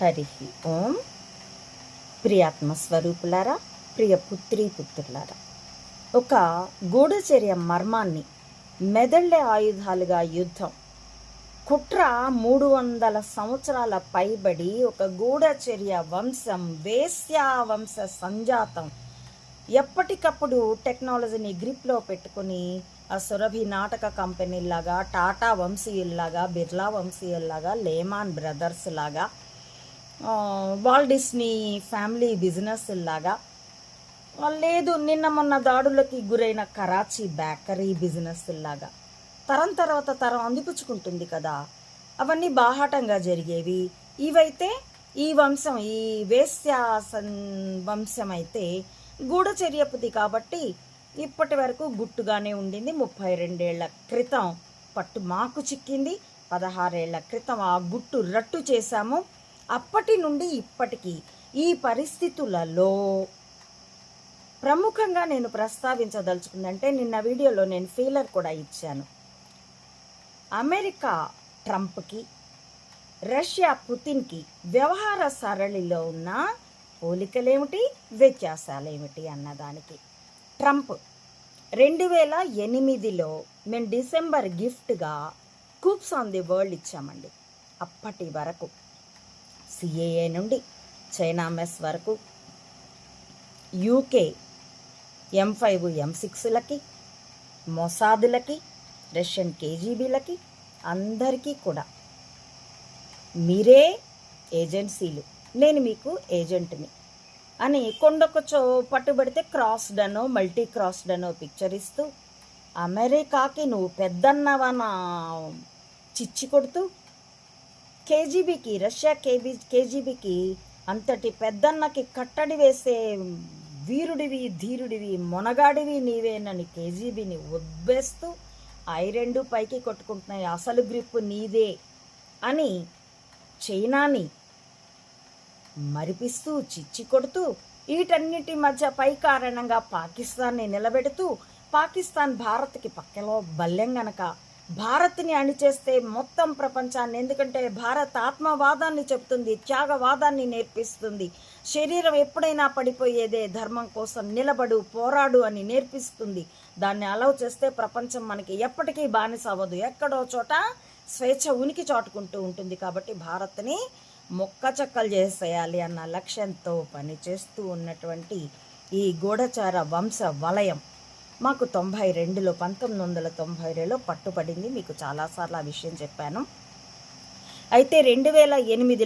హరి ఓం. ప్రియాత్మ స్వరూపులారా ప్రియ పుత్రీ పుత్రులారా ఒక గూఢచర్య మర్మాన్ని మెదళ్ళే ఆయుధాలుగా యుద్ధం. కుట్ర మూడు వందల సంవత్సరాల పైబడి ఒక గూఢచర్య వంశం వేశ్యా వంశ సంజాతం. ఎప్పటికప్పుడు టెక్నాలజీని గ్రిప్లో పెట్టుకుని ఆ సురభి నాటక కంపెనీలాగా టాటా వంశీయుల్లాగా బిర్లా వంశీయుల్లాగా లేమాన్ బ్రదర్స్ లాగా వాల్ డిస్నీ ఫ్యామిలీ బిజినెస్ లాగా. లేదు నిన్న మొన్న దాడులకి గురైన కరాచీ బేకరీ బిజినెస్ లాగా. తరం తర్వాత తరం అందిపుచ్చుకుంటుంది కదా. అవన్నీ బాహాటంగా జరిగేవి. ఇవైతే ఈ వంశం ఈ వేశ్యాసన్ వంశం అయితే గూఢచర్యపుది కాబట్టి ఇప్పటి వరకు గుట్టుగానే ఉండింది. ముప్పై రెండేళ్ళ క్రితం పట్టు మాకు చిక్కింది. పదహారేళ్ళ క్రితం ఆ గుట్టు రట్టు చేశాము. అప్పటి నుండి ఇప్పటికీ ఈ పరిస్థితులలో ప్రముఖంగా నేను ప్రస్తావించదలుచుకుందంటే నిన్న వీడియోలో నేను ఫీలర్ కూడా ఇచ్చాను. అమెరికా ట్రంప్కి రష్యా పుతిన్కి వ్యవహార సరళిలో ఉన్న పోలికలేమిటి వ్యత్యాసాలేమిటి అన్నదానికి. ట్రంప్ రెండు వేల ఎనిమిదిలో మేము డిసెంబర్ గిఫ్ట్గా కూప్స్ ఆన్ ది వరల్డ్ ఇచ్చామండి. అప్పటి వరకు సిఏఏ నుండి చైనా మెస్ వరకు. యూకే ఎం ఫైవ్ ఎం సిక్స్లకి మొసాదులకి రష్యన్ కేజీబీలకి అందరికీ కూడా. మీరే ఏజెన్సీలు. నేను మీకు ఏజెంట్ని. అని కొండకొచ్చో పట్టుబడితే క్రాస్డ్ అనో మల్టీ క్రాస్డ్ అనో పిక్చర్ ఇస్తూ అమెరికాకి నువ్వు పెద్దన్నవన చిచ్చి కొడుతూ కేజీబీకి రష్యా కేబీ కేజీబీకి అంతటి పెద్దన్నకి కట్టడి వేసే వీరుడివి ధీరుడివి మొనగాడివి నీవేనని కేజీబీని ఉద్బేస్తూ ఐ రెండు పైకి కొట్టుకుంటున్నాయి. అసలు గ్రిప్ నీదే అని చైనాని మరిపిస్తూ చిచ్చి కొడుతూ వీటన్నిటి మధ్య పై కారణంగా పాకిస్తాన్ని నిలబెడుతూ పాకిస్తాన్ భారత్కి పక్కలో బల్లెం గనక భారత్ని అణిచేస్తే మొత్తం ప్రపంచాన్ని ఎందుకంటే భారత్ ఆత్మవాదాన్ని చెప్తుంది త్యాగవాదాన్ని నేర్పిస్తుంది. శరీరం ఎప్పుడైనా పడిపోయేదే ధర్మం కోసం నిలబడు పోరాడు అని నేర్పిస్తుంది. దాన్ని అలవ్ చేస్తే ప్రపంచం మనకి ఎప్పటికీ బానిస అవ్వదు. ఎక్కడో చోట స్వేచ్ఛ ఉనికి చాటుకుంటూ ఉంటుంది కాబట్టి భారత్ని మొక్క చెక్కలు చేసేయాలి అన్న లక్ష్యంతో పనిచేస్తూ ఉన్నటువంటి ఈ గూఢచార వంశ వలయం. మాకు తొంభై రెండులో పంతొమ్మిది వందల తొంభై రెండులో పట్టుపడింది మీకు చాలాసార్లు ఆ విషయం చెప్పాను. అయితే రెండు వేల ఎనిమిది